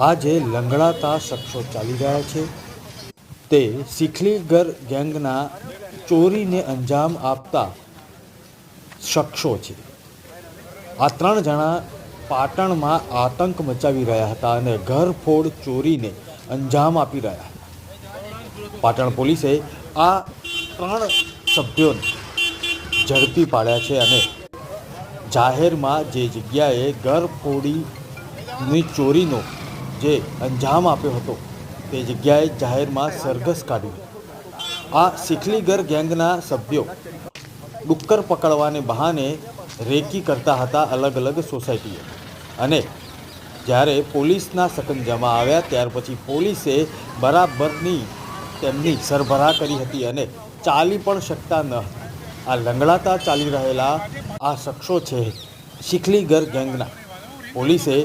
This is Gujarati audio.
આ જે લંગડાતા શખ્સો ચાલી રહ્યા છે. તે શીખલીગર ગેંગના ચોરીને અંજામ આપતા શખ્સો છે. આ ત્રણ જણા પાટણમાં આતંક મચાવી રહ્યા હતા અને ઘરફોડ ચોરીને અંજામ આપી રહ્યા હતા. પાટણ પોલીસે આ ત્રણ સભ્યોને ઝડપી પાડ્યા છે અને જાહેરમાં જે જગ્યાએ ઘરફોડીની ચોરીનો જે અંજામ આપ્યો હતો તે જગ્યાએ જાહેરમાં સરઘસ કાઢ્યું. આ શીખલીગર ગેંગના સભ્યો ડુક્કર પકડવાને બહાને રેકી કરતા હતા અલગ અલગ સોસાયટીઓ અને જ્યારે પોલીસના સકંજામાં આવ્યા ત્યાર પછી પોલીસે બરાબરની તેમની સરભરા કરી હતી અને ચાલી પણ શકતા ન આ લંગડાતા ચાલી રહેલા આ શખ્સો છે શીખલીગર ગેંગના. પોલીસે